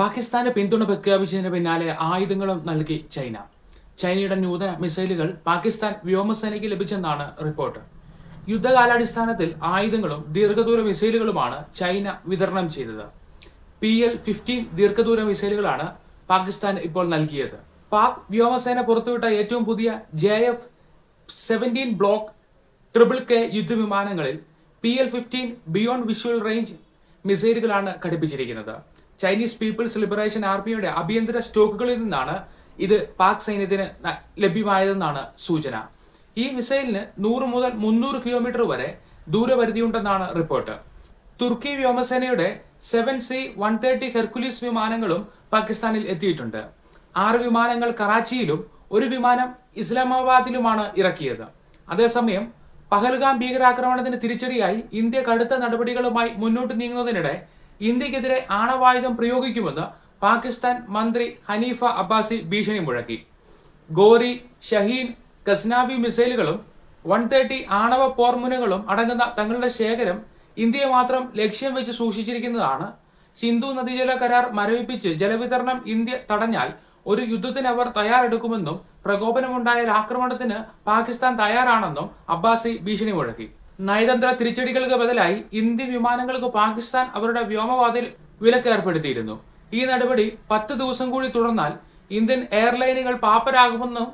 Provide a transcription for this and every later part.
പാകിസ്ഥാന് പിന്തുണ പ്രഖ്യാപിച്ചതിന് പിന്നാലെ ആയുധങ്ങളും നൽകി ചൈന. ചൈനയുടെ നൂതന മിസൈലുകൾ പാകിസ്ഥാൻ വ്യോമസേനയ്ക്ക് ലഭിച്ചെന്നാണ് റിപ്പോർട്ട്. യുദ്ധകാലാടിസ്ഥാനത്തിൽ ആയുധങ്ങളും ദീർഘദൂര മിസൈലുകളുമാണ് ചൈന വിതരണം ചെയ്തത്. പി എൽ ഫിഫ്റ്റീൻ ദീർഘദൂര മിസൈലുകളാണ് പാകിസ്ഥാൻ ഇപ്പോൾ നൽകിയത്. പാക് വ്യോമസേന പുറത്തുവിട്ട ഏറ്റവും പുതിയ J F seventeen block triple K യുദ്ധവിമാനങ്ങളിൽ P L fifteen beyond visual range മിസൈലുകളാണ് ഘടിപ്പിച്ചിരിക്കുന്നത്. ചൈനീസ് പീപ്പിൾസ് ലിബറേഷൻ ആർമിയുടെ ആഭ്യന്തര സ്റ്റോക്കുകളിൽ നിന്നാണ് ഇത് പാക് സൈന്യത്തിന് ലഭ്യമായതെന്നാണ് സൂചന. ഈ മിസൈലിന് നൂറ് മുതൽ മുന്നൂറ് കിലോമീറ്റർ വരെ ദൂരപരിധിയുണ്ടെന്നാണ് റിപ്പോർട്ട്. തുർക്കി വ്യോമസേനയുടെ seven C one thirty Hercules വിമാനങ്ങളും പാകിസ്ഥാനിൽ എത്തിയിട്ടുണ്ട്. ആറ് വിമാനങ്ങൾ കറാച്ചിയിലും ഒരു വിമാനം ഇസ്ലാമാബാദിലുമാണ് ഇറക്കിയത്. അതേസമയം പഹൽഗാം ഭീകരാക്രമണത്തിന് തിരിച്ചടിയായി ഇന്ത്യ കടുത്ത നടപടികളുമായി മുന്നോട്ട് നീങ്ങുന്നതിനിടെ ഇന്ത്യക്കെതിരെ ആണവായുധം പ്രയോഗിക്കുമെന്ന് പാകിസ്ഥാൻ മന്ത്രി ഹനീഫ അബ്ബാസി ഭീഷണി മുഴക്കി. ഗോറി ഷഹീൻ കസ്നാവി മിസൈലുകളും വൺ തേർട്ടി ആണവ പോർമുനകളും അടങ്ങുന്ന തങ്ങളുടെ ശേഖരം ഇന്ത്യയെ മാത്രം ലക്ഷ്യം വെച്ച് സൂക്ഷിച്ചിരിക്കുന്നതാണ്. സിന്ധു നദീജല കരാർ മരവിപ്പിച്ച് ജലവിതരണം ഇന്ത്യ തടഞ്ഞാൽ ഒരു യുദ്ധത്തിന് അവർ തയ്യാറെടുക്കുമെന്നും പ്രകോപനമുണ്ടായാൽ ആക്രമണത്തിന് പാകിസ്ഥാൻ തയ്യാറാണെന്നും അബ്ബാസി ഭീഷണി മുഴക്കി. നയതന്ത്ര തിരിച്ചടികൾക്ക് ബദലായി ഇന്ത്യൻ വിമാനങ്ങൾക്ക് പാകിസ്ഥാൻ അവരുടെ വ്യോമവാതിൽ വിലക്ക് ഏർപ്പെടുത്തിയിരുന്നു. ഈ നടപടി പത്ത് ദിവസം കൂടി തുടർന്നാൽ ഇന്ത്യൻ എയർലൈനുകൾ പാപ്പരാകുമെന്നും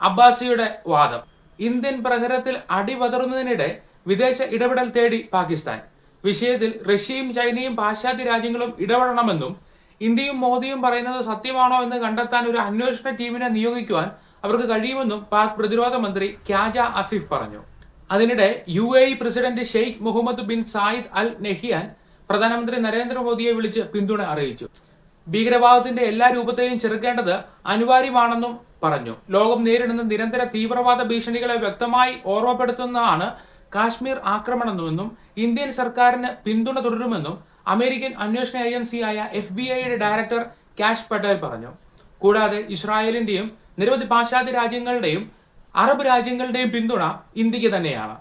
അബ്ബാസിയുടെ വാദം. ഇന്ത്യൻ പ്രഹരത്തിൽ അടിപതറുന്നതിനിടെ വിദേശ ഇടപെടൽ തേടി പാകിസ്ഥാൻ. വിഷയത്തിൽ റഷ്യയും ചൈനയും പാശ്ചാത്യ രാജ്യങ്ങളും ഇടപെടണമെന്നും ഇന്ത്യയും മോദിയും പറയുന്നത് സത്യമാണോ എന്ന് കണ്ടെത്താൻ ഒരു അന്വേഷണ ടീമിനെ നിയോഗിക്കുവാൻ അവർക്ക് കഴിയുമെന്നും പാക് പ്രതിരോധ മന്ത്രി ക്യാജ അസിഫ് പറഞ്ഞു. അതിനിടെ U A E president Sheikh Mohamed bin Zayed Al Nahyan പ്രധാനമന്ത്രി നരേന്ദ്രമോദിയെ വിളിച്ച് പിന്തുണ അറിയിച്ചു. ഭീകരവാദത്തിന്റെ എല്ലാ രൂപത്തെയും ചെറുക്കേണ്ടത് അനിവാര്യമാണെന്നും പറഞ്ഞു. ലോകം നേരിടുന്ന നിരന്തര തീവ്രവാദ ഭീഷണികളെ വ്യക്തമായി ഓർമ്മപ്പെടുത്തുന്നതാണ് കാശ്മീർ ആക്രമണമെന്നും ഇന്ത്യൻ സർക്കാരിന് പിന്തുണ തുടരുമെന്നും അമേരിക്കൻ അന്വേഷണ ഏജൻസിയായ എഫ് ബി ഐയുടെ ഡയറക്ടർ കാഷ് പട്ടേൽ പറഞ്ഞു. കൂടാതെ ഇസ്രായേലിന്റെയും നിരവധി പാശ്ചാത്യ രാജ്യങ്ങളുടെയും അറബ് രാജ്യങ്ങളുടെയും പിന്തുണ ഇന്ത്യയ്ക്ക് തന്നെയാണ്.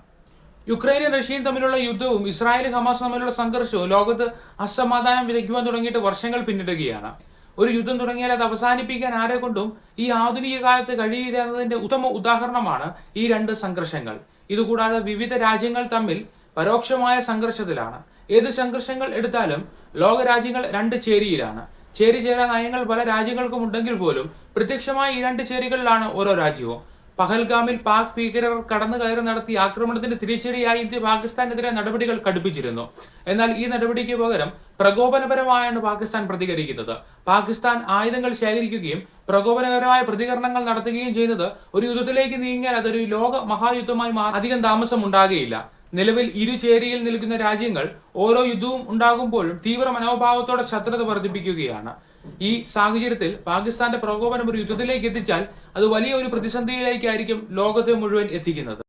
യുക്രൈനും റഷ്യയും തമ്മിലുള്ള യുദ്ധവും ഇസ്രായേലും ഹമാസ് തമ്മിലുള്ള സംഘർഷവും ലോകത്ത് അസമാധാനം വിതയ്ക്കുവാൻ തുടങ്ങിയിട്ട് വർഷങ്ങൾ പിന്നിടുകയാണ്. ഒരു യുദ്ധം തുടങ്ങിയാൽ അത് അവസാനിപ്പിക്കാൻ ആരെ കൊണ്ടും ഈ ആധുനിക കാലത്ത് കഴിയില്ല എന്നതിന്റെ ഉത്തമ ഉദാഹരണമാണ് ഈ രണ്ട് സംഘർഷങ്ങൾ. ഇതുകൂടാതെ വിവിധ രാജ്യങ്ങൾ തമ്മിൽ പരോക്ഷമായ സംഘർഷത്തിലാണ്. ഏത് സംഘർഷങ്ങൾ എടുത്താലും ലോക രാജ്യങ്ങൾ രണ്ട് ചേരിയിലാണ്. ചേരി ചേരാ നയങ്ങൾ പല രാജ്യങ്ങൾക്കും ഉണ്ടെങ്കിൽ പോലും പ്രത്യക്ഷമായ ഈ രണ്ട് ചേരികളിലാണ് ഓരോ രാജ്യവും. പഹൽഗാമിൽ പാക് ഭീകരർ കടന്നു കയറി നടത്തിയ ആക്രമണത്തിന്റെ തിരിച്ചടിയായി ഇന്ത്യ പാകിസ്ഥാനെതിരെ നടപടികൾ കടുപ്പിച്ചിരുന്നു. എന്നാൽ ഈ നടപടിക്ക് പകരം പ്രകോപനപരമായാണ് പാകിസ്ഥാൻ പ്രതികരിക്കുന്നത്. പാകിസ്ഥാൻ ആയുധങ്ങൾ ശേഖരിക്കുകയും പ്രകോപനപരമായ പ്രതികരണങ്ങൾ നടത്തുകയും ചെയ്യുന്നത് ഒരു യുദ്ധത്തിലേക്ക് നീങ്ങിയാൽ അതൊരു ലോക മഹായുദ്ധമായി അധികം താമസം ഉണ്ടാകുകയില്ല. നിലവിൽ ഇരുചേരിയിൽ നിൽക്കുന്ന രാജ്യങ്ങൾ ഓരോ യുദ്ധവും ഉണ്ടാകുമ്പോഴും തീവ്ര മനോഭാവത്തോടെ ശത്രുത വർദ്ധിപ്പിക്കുകയാണ്. ഈ സാഹചര്യത്തിൽ പാകിസ്ഥാന്റെ പ്രകോപനം ഒരു യുദ്ധത്തിലേക്ക് എത്തിച്ചാൽ അത് വലിയ ഒരു പ്രതിസന്ധിയിലേക്കായിരിക്കും ലോകത്തെ മുഴുവൻ എത്തിക്കുന്നത്.